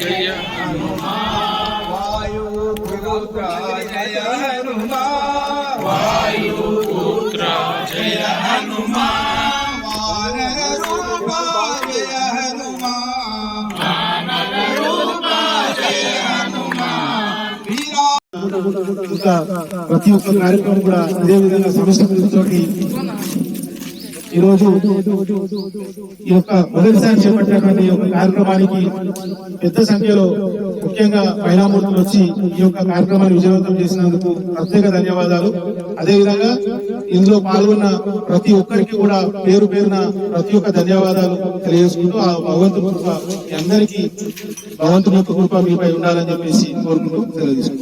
జయ వాయుపుత్ర జయ హనుమా పుత్ర ఇంకా ప్రతి ఒక్క కార్యక్రమం కూడా ఇదే విధంగా సమస్య ఈ రోజు ఈ యొక్క మొదటిసారి చేపట్టినటువంటి ఈ యొక్క కార్యక్రమానికి పెద్ద సంఖ్యలో ముఖ్యంగా మహిళామూర్తులు వచ్చి ఈ యొక్క కార్యక్రమాన్ని విజయవంతం చేసినందుకు ప్రత్యేక ధన్యవాదాలు. అదేవిధంగా ఇందులో పాల్గొన్న ప్రతి ఒక్కరికి కూడా పేరు పేరున ప్రతి ఒక్క ధన్యవాదాలు తెలియజేసుకుంటూ ఆ భగవంతుని కృప మీ అందరికీ భగవంతుని యొక్క కృప మీపై ఉండాలని చెప్పేసి కోరుకుంటూ తెలియజేసుకుంటాం